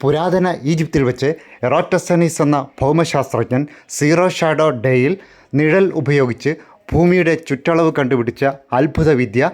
പുരാതന ഈജിപ്തിൽ വെച്ച് എറോറ്റസനീസ് എന്ന ഭൗമശാസ്ത്രജ്ഞൻ സീറോ ഷാഡോ ഡേയിൽ നിഴൽ ഉപയോഗിച്ച് ഭൂമിയുടെ ചുറ്റളവ് കണ്ടുപിടിച്ച അത്ഭുത വിദ്യ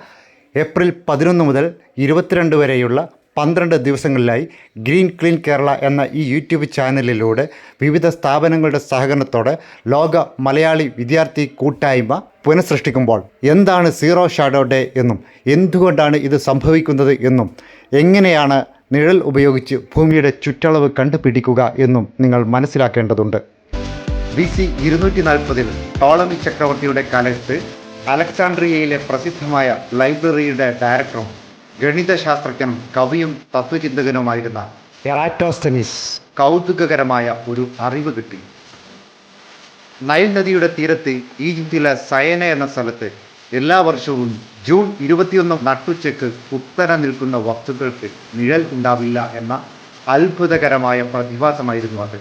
ഏപ്രിൽ പതിനൊന്ന് മുതൽ ഇരുപത്തിരണ്ട് വരെയുള്ള പന്ത്രണ്ട് ദിവസങ്ങളിലായി ഗ്രീൻ ക്ലീൻ കേരള എന്ന ഈ യൂട്യൂബ് ചാനലിലൂടെ വിവിധ സ്ഥാപനങ്ങളുടെ സഹകരണത്തോടെ ലോക മലയാളി വിദ്യാർത്ഥി കൂട്ടായ്മ പുനഃസൃഷ്ടിക്കുമ്പോൾ എന്താണ് സീറോ ഷാഡോ ഡേ എന്നും എന്തുകൊണ്ടാണ് ഇത് സംഭവിക്കുന്നത് എന്നും എങ്ങനെയാണ് നിഴൽ ഉപയോഗിച്ച് ഭൂമിയുടെ ചുറ്റളവ് കണ്ടുപിടിക്കുക എന്നും നിങ്ങൾ മനസ്സിലാക്കേണ്ടതുണ്ട്. ബി സി ഇരുന്നൂറ്റി നാൽപ്പതിൽ ടോളമി ചക്രവർത്തിയുടെ കാലത്ത് അലക്സാണ്ട്രിയയിലെ പ്രസിദ്ധമായ ലൈബ്രറിയുടെ ഡയറക്ടറും ഗണിതശാസ്ത്രജ്ഞനും കവിയും തത്വചിന്തകനുമായിരുന്ന ടെറാറ്റോസ്തനിസ് കൗതുകകരമായ ഒരു അറിവ് കിട്ടി. നൈൽ നദിയുടെ തീരത്ത് ഈജിപ്തിലെ സയന എന്ന സ്ഥലത്ത് എല്ലാ വർഷവും ജൂൺ ഇരുപത്തിയൊന്ന് നട്ടുച്ചയ്ക്ക് ഉത്തര നിൽക്കുന്ന വസ്തുക്കൾക്ക് നിഴൽ ഉണ്ടാവില്ല എന്ന അത്ഭുതകരമായ പ്രതിഭാസമായിരുന്നു അത്.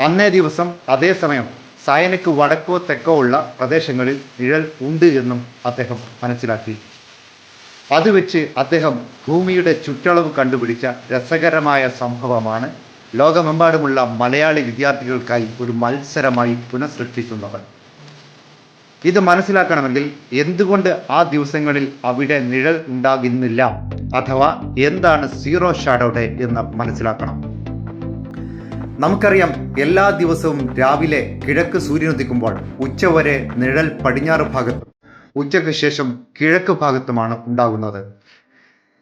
അന്നേ ദിവസം അതേസമയം സായനയ്ക്ക് വടക്കോ തെക്കോ ഉള്ള പ്രദേശങ്ങളിൽ നിഴൽ ഉണ്ട് എന്നും അദ്ദേഹം മനസ്സിലാക്കി. അത് വെച്ച് അദ്ദേഹം ഭൂമിയുടെ ചുറ്റളവ് കണ്ടുപിടിച്ച രസകരമായ സംഭവമാണ് ലോകമെമ്പാടുമുള്ള മലയാളി വിദ്യാർത്ഥികൾക്കായി ഒരു മത്സരമായി പുനഃസൃഷ്ടിക്കുന്നത് ഇത് മനസ്സിലാക്കണമെങ്കിൽ എന്തുകൊണ്ട് ആ ദിവസങ്ങളിൽ അവിടെ നിഴൽ ഉണ്ടാകുന്നില്ല? അഥവാ എന്താണ് സീറോ ഷാഡോ ഡേ എന്ന് മനസ്സിലാക്കണം. നമുക്കറിയാം എല്ലാ ദിവസവും രാവിലെ കിഴക്ക് സൂര്യനുദിക്കുമ്പോൾ ഉച്ചവരെ നിഴൽ പടിഞ്ഞാറ് ഭാഗത്തും ഉച്ചയ്ക്ക് ശേഷം കിഴക്ക് ഭാഗത്തുമാണ് ഉണ്ടാകുന്നത്.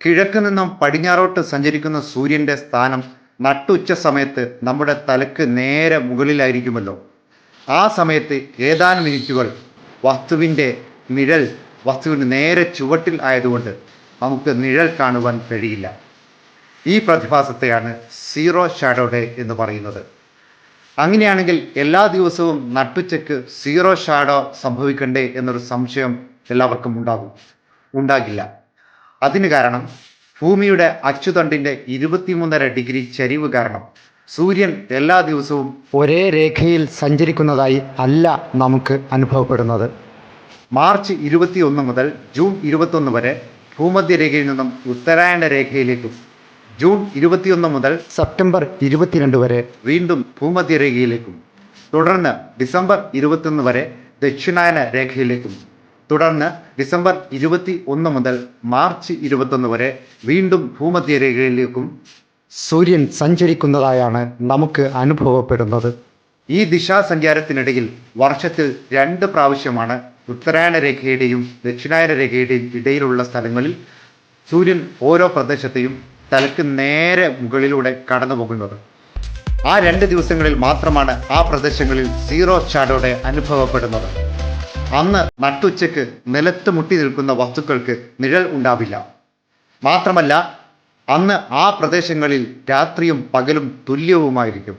കിഴക്ക് നിന്നും പടിഞ്ഞാറോട്ട് സഞ്ചരിക്കുന്ന സൂര്യന്റെ സ്ഥാനം നട്ടുച്ച സമയത്ത് നമ്മുടെ തലക്ക് നേരെ മുകളിലായിരിക്കുമല്ലോ. ആ സമയത്ത് ഏതാനും മിനിറ്റുകൾ വസ്തുവിന്റെ നിഴൽ വസ്തുവിന് നേരെ ചുവട്ടിൽ ആയതുകൊണ്ട് നമുക്ക് നിഴൽ കാണുവാൻ കഴിയില്ല. ഈ പ്രതിഭാസത്തെയാണ് സീറോ ഷാഡോ ഡേ എന്ന് പറയുന്നത്. അങ്ങനെയാണെങ്കിൽ എല്ലാ ദിവസവും നട്ടുച്ചയ്ക്ക് സീറോ ഷാഡോ സംഭവിക്കണ്ടേ എന്നൊരു സംശയം എല്ലാവർക്കും ഉണ്ടാകും. ഉണ്ടാകില്ല. അതിന് കാരണം ഭൂമിയുടെ അച്ചുതണ്ടിന്റെ ഇരുപത്തിമൂന്നര ഡിഗ്രി ചരിവ് കാരണം. സൂര്യൻ എല്ലാ ദിവസവും ഒരേ രേഖയിൽ സഞ്ചരിക്കുന്നതായി അല്ല നമുക്ക് അനുഭവപ്പെടുന്നത്. മാർച്ച് ഇരുപത്തിയൊന്ന് മുതൽ ജൂൺ ഇരുപത്തൊന്ന് വരെ ഭൂമധ്യരേഖയിൽ നിന്നും ഉത്തരായണ രേഖയിലേക്കും ജൂൺ ഇരുപത്തിയൊന്ന് മുതൽ സെപ്റ്റംബർ ഇരുപത്തിരണ്ട് വരെ വീണ്ടും ഭൂമധ്യരേഖയിലേക്കും തുടർന്ന് ഡിസംബർ ഇരുപത്തൊന്ന് വരെ ദക്ഷിണായന രേഖയിലേക്കും തുടർന്ന് ഡിസംബർ ഇരുപത്തി ഒന്ന് മുതൽ മാർച്ച് ഇരുപത്തൊന്ന് വരെ വീണ്ടും ഭൂമധ്യരേഖയിലേക്കും സൂര്യൻ സഞ്ചരിക്കുന്നതായാണ് നമുക്ക് അനുഭവപ്പെടുന്നത്. ഈ ദിശാസഞ്ചാരത്തിനിടയിൽ വർഷത്തിൽ രണ്ട് പ്രാവശ്യമാണ് ഉത്തരായണ രേഖയുടെയും ദക്ഷിണായന രേഖയുടെയും ഇടയിലുള്ള സ്ഥലങ്ങളിൽ സൂര്യൻ ഓരോ പ്രദേശത്തെയും തലക്ക് നേരെ മുകളിലൂടെ കടന്നു പോകുന്നത്. ആ രണ്ട് ദിവസങ്ങളിൽ മാത്രമാണ് ആ പ്രദേശങ്ങളിൽ സീറോ ഷാഡോടെ അനുഭവപ്പെടുന്നത്. അന്ന് നട്ടുച്ചയ്ക്ക് നിലത്ത് മുട്ടി നിൽക്കുന്ന വസ്തുക്കൾക്ക് നിഴൽ ഉണ്ടാവില്ല. മാത്രമല്ല അന്ന് ആ പ്രദേശങ്ങളിൽ രാത്രിയും പകലും തുല്യവുമായിരിക്കും.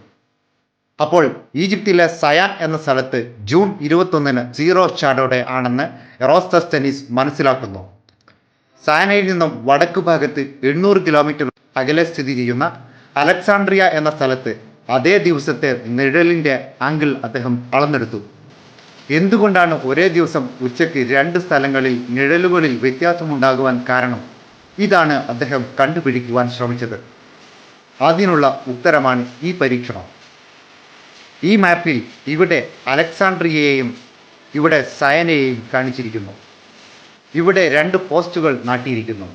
അപ്പോൾ ഈജിപ്തിലെ സയാൻ എന്ന സ്ഥലത്ത് ജൂൺ ഇരുപത്തൊന്നിന് സീറോ ഷാഡോടെ ആണെന്ന് എറോസ്തസ്തനീസ് മനസ്സിലാക്കുന്നു. സയനയിൽ നിന്നും വടക്ക് ഭാഗത്ത് എണ്ണൂറ് കിലോമീറ്റർ അകലെ സ്ഥിതി ചെയ്യുന്ന അലക്സാണ്ട്രിയ എന്ന സ്ഥലത്ത് അതേ ദിവസത്തെ നിഴലിന്റെ ആംഗിൾ അദ്ദേഹം അളന്നെടുത്തു. എന്തുകൊണ്ടാണ് ഒരേ ദിവസം ഉച്ചയ്ക്ക് രണ്ട് സ്ഥലങ്ങളിൽ നിഴലുകളിൽ വ്യത്യാസമുണ്ടാകുവാൻ കാരണം? ഇതാണ് അദ്ദേഹം കണ്ടുപിടിക്കുവാൻ ശ്രമിച്ചത്. അതിനുള്ള ഉത്തരമാണ് ഈ പരീക്ഷണം. ഈ മാപ്പിൽ ഇവിടെ അലക്സാണ്ട്രിയയെയും ഇവിടെ സയനയെയും കാണിച്ചിരിക്കുന്നു. ഇവിടെ രണ്ട് പോസ്റ്റുകൾ നാട്ടിയിരിക്കുന്നു.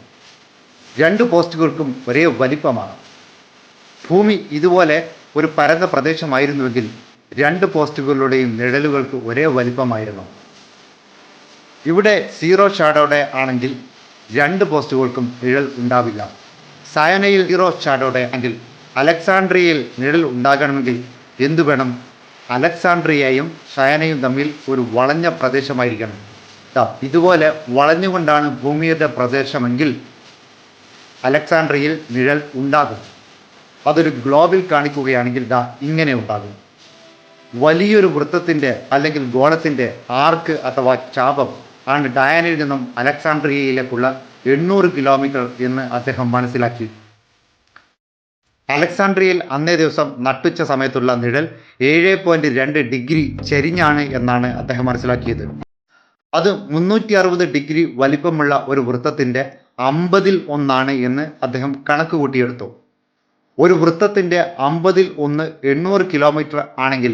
രണ്ട് പോസ്റ്റുകൾക്കും ഒരേ വലിപ്പമാണ്. ഭൂമി ഇതുപോലെ ഒരു പരന്ന പ്രദേശമായിരുന്നുവെങ്കിൽ രണ്ട് പോസ്റ്റുകളുടെയും നിഴലുകൾക്ക് ഒരേ വലിപ്പമായിരുന്നു. ഇവിടെ സീറോ ഷാഡോടെ ആണെങ്കിൽ രണ്ട് പോസ്റ്റുകൾക്കും നിഴൽ ഉണ്ടാവില്ല. സയനയിൽ ഹീറോ ഷാഡോടെ അല്ലെങ്കിൽ അലക്സാണ്ട്രിയയിൽ നിഴൽ ഉണ്ടാകണമെങ്കിൽ എന്തു വേണം? അലക്സാണ്ട്രിയയും സയനയും തമ്മിൽ ഒരു വളഞ്ഞ പ്രദേശമായിരിക്കണം. ഇതുപോലെ വളഞ്ഞുകൊണ്ടാണ് ഭൂമിയുടെ പ്രദേശമെങ്കിൽ അലക്സാണ്ട്രിയയിൽ നിഴൽ ഉണ്ടാകും. അതൊരു ഗ്ലോബിൽ കാണിക്കുകയാണെങ്കിൽ ദാ ഇങ്ങനെ ഉണ്ടാകും. വലിയൊരു വൃത്തത്തിന്റെ അല്ലെങ്കിൽ ഗോളത്തിന്റെ ആർക്ക് അഥവാ ചാപം ആണ് ഡയാനിൽ നിന്നും അലക്സാണ്ട്രിയയിലേക്കുള്ള എണ്ണൂറ് കിലോമീറ്റർ എന്ന് അദ്ദേഹം മനസ്സിലാക്കി. അലക്സാണ്ട്രിയയിൽ അന്നേ ദിവസം നട്ടുച്ച സമയത്തുള്ള നിഴൽ ഏഴ് പോയിന്റ് രണ്ട് ഡിഗ്രി ചരിഞ്ഞാണ് എന്നാണ് അദ്ദേഹം മനസ്സിലാക്കിയത്. അത് മുന്നൂറ്റി അറുപത് ഡിഗ്രി വലിപ്പമുള്ള ഒരു വൃത്തത്തിന്റെ അമ്പതിൽ ഒന്നാണ് എന്ന് അദ്ദേഹം കണക്ക് കൂട്ടിയെടുത്തു. ഒരു വൃത്തത്തിന്റെ അമ്പതിൽ ഒന്ന് എണ്ണൂറ് കിലോമീറ്റർ ആണെങ്കിൽ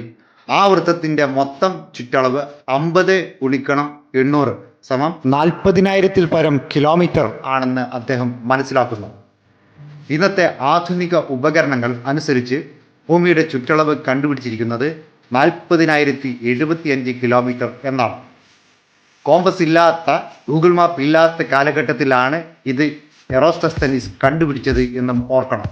ആ വൃത്തത്തിന്റെ മൊത്തം ചുറ്റളവ് അമ്പത് ഗുണിക്കണം എണ്ണൂറ് സമം നാൽപ്പതിനായിരത്തിൽ പരം കിലോമീറ്റർ ആണെന്ന് അദ്ദേഹം മനസ്സിലാക്കുന്നു. ഇന്നത്തെ ആധുനിക ഉപകരണങ്ങൾ അനുസരിച്ച് ഭൂമിയുടെ ചുറ്റളവ് കണ്ടുപിടിച്ചിരിക്കുന്നത് നാൽപ്പതിനായിരത്തി എഴുപത്തി അഞ്ച് കിലോമീറ്റർ എന്നാണ്. കോമ്പസ് ഇല്ലാത്ത ഗൂഗിൾ മാപ്പ് ഇല്ലാത്ത കാലഘട്ടത്തിലാണ് ഇത് എറോസ്റ്റസ്തനിസ് കണ്ടുപിടിച്ചത് എന്നും ഓർക്കണം.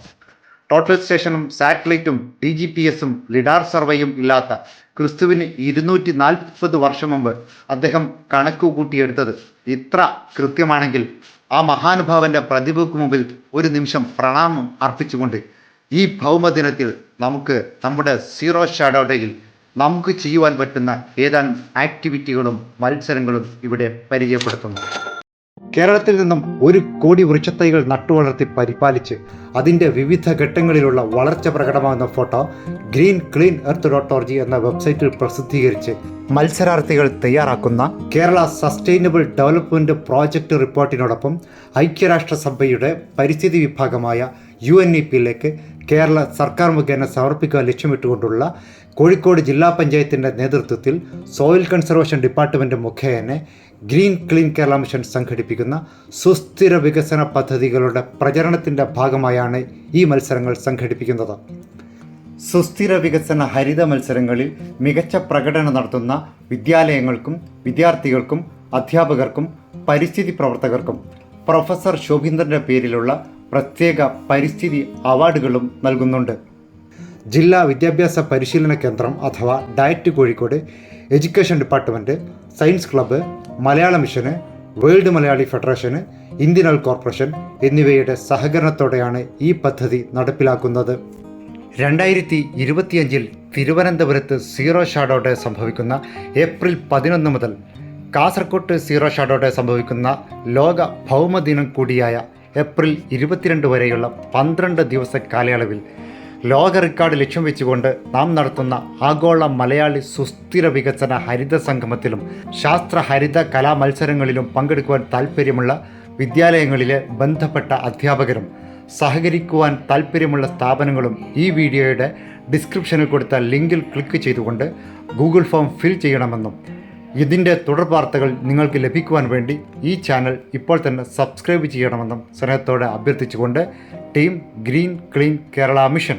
ടോട്ടൽ സ്റ്റേഷനും സാറ്റലൈറ്റും ഡി ജി പി എസും ലിഡാർ സർവേയും ഇല്ലാത്ത ക്രിസ്തുവിന് ഇരുന്നൂറ്റി നാൽപ്പത് വർഷം മുമ്പ് അദ്ദേഹം കണക്ക് കൂട്ടിയെടുത്തത് ഇത്ര കൃത്യമാണെങ്കിൽ ആ മഹാനുഭാവന്റെ പ്രതിഭയ്ക്ക് മുമ്പിൽ ഒരു നിമിഷം പ്രണാമം അർപ്പിച്ചുകൊണ്ട് ഈ ഭൗമദിനത്തിൽ നമുക്ക് നമ്മുടെ സീറോ ഷാഡോ ഡേയിൽ നമുക്ക് ചെയ്യുവാൻ പറ്റുന്ന ഏതാനും ആക്ടിവിറ്റികളും മത്സരങ്ങളും ഇവിടെ പരിചയപ്പെടുത്തുന്നു. കേരളത്തിൽ നിന്നും ഒരു കോടി വൃക്ഷത്തൈകൾ നട്ടുവളർത്തി പരിപാലിച്ച് അതിന്റെ വിവിധ ഘട്ടങ്ങളിലുള്ള വളർച്ച പ്രകടമാകുന്ന photo green clean earth dot org എന്ന വെബ്സൈറ്റിൽ പ്രസിദ്ധീകരിച്ച് മത്സരാർത്ഥികൾ തയ്യാറാക്കുന്ന കേരള സസ്റ്റൈനബിൾ ഡെവലപ്മെന്റ് പ്രോജക്റ്റ് റിപ്പോർട്ടിനോടൊപ്പം ഐക്യരാഷ്ട്രസഭയുടെ പരിസ്ഥിതി വിഭാഗമായ യു എൻ ഇ പിയിലേക്ക് കേരള സർക്കാർ മുഖേന സമർപ്പിക്കുക ലക്ഷ്യമിട്ടുകൊണ്ടുള്ള കോഴിക്കോട് ജില്ലാ പഞ്ചായത്തിന്റെ നേതൃത്വത്തിൽ സോയിൽ കൺസർവേഷൻ ഡിപ്പാർട്ട്മെന്റ് മുഖേന ഗ്രീൻ ക്ലീൻ കേരള മിഷൻ സംഘടിപ്പിക്കുന്ന സുസ്ഥിര വികസന പദ്ധതികളുടെ പ്രചരണത്തിന്റെ ഭാഗമായാണ് ഈ മത്സരങ്ങൾ സംഘടിപ്പിക്കുന്നത്. സുസ്ഥിര വികസന ഹരിത മത്സരങ്ങളിൽ മികച്ച പ്രകടനം നടത്തുന്ന വിദ്യാലയങ്ങൾക്കും വിദ്യാർത്ഥികൾക്കും അധ്യാപകർക്കും പരിസ്ഥിതി പ്രവർത്തകർക്കും പ്രൊഫസർ ശോഭീന്ദ്രന്റെ പേരിലുള്ള പ്രത്യേക പരിസ്ഥിതി അവാർഡുകളും നൽകുന്നുണ്ട്. ജില്ലാ വിദ്യാഭ്യാസ പരിശീലന കേന്ദ്രം അഥവാ DIET Kozhikode education department science club Malayala മിഷന് വേൾഡ് മലയാളി ഫെഡറേഷന് ഇന്ത്യൻ ഓയിൽ കോർപ്പറേഷൻ എന്നിവയുടെ സഹകരണത്തോടെയാണ് ഈ പദ്ധതി നടപ്പിലാക്കുന്നത്. രണ്ടായിരത്തി ഇരുപത്തിയഞ്ചിൽ തിരുവനന്തപുരത്ത് സീറോ ഷാഡോ ഡേ സംഭവിക്കുന്ന ഏപ്രിൽ പതിനൊന്ന് മുതൽ കാസർകോട്ട് സീറോ ഷാഡോ ഡേ സംഭവിക്കുന്ന ലോക ഭൗമദിനം കൂടിയായ ഏപ്രിൽ ഇരുപത്തിരണ്ട് വരെയുള്ള പന്ത്രണ്ട് ദിവസ കാലയളവിൽ ലോക റെക്കോർഡ് ലക്ഷ്യം വെച്ചുകൊണ്ട് നാം നടത്തുന്ന ആഗോള മലയാളി സുസ്ഥിര വികസന ഹരിത സംഗമത്തിലും ശാസ്ത്ര ഹരിത കലാ മത്സരങ്ങളിലും പങ്കെടുക്കുവാൻ താൽപ്പര്യമുള്ള വിദ്യാലയങ്ങളിലെ ബന്ധപ്പെട്ട അധ്യാപകരും സഹകരിക്കുവാൻ താൽപ്പര്യമുള്ള സ്ഥാപനങ്ങളും ഈ വീഡിയോയുടെ ഡിസ്ക്രിപ്ഷനിൽ കൊടുത്ത ലിങ്കിൽ ക്ലിക്ക് ചെയ്തുകൊണ്ട് ഗൂഗിൾ ഫോം ഫിൽ ചെയ്യണമെന്നും ഇതിന്റെ തുടർ വാർത്തകൾ നിങ്ങൾക്ക് ലഭിക്കുവാൻ വേണ്ടി ഈ ചാനൽ ഇപ്പോൾ തന്നെ സബ്സ്ക്രൈബ് ചെയ്യണമെന്നും സ്നേഹത്തോടെ അഭ്യർത്ഥിച്ചുകൊണ്ട് team green clean Kerala mission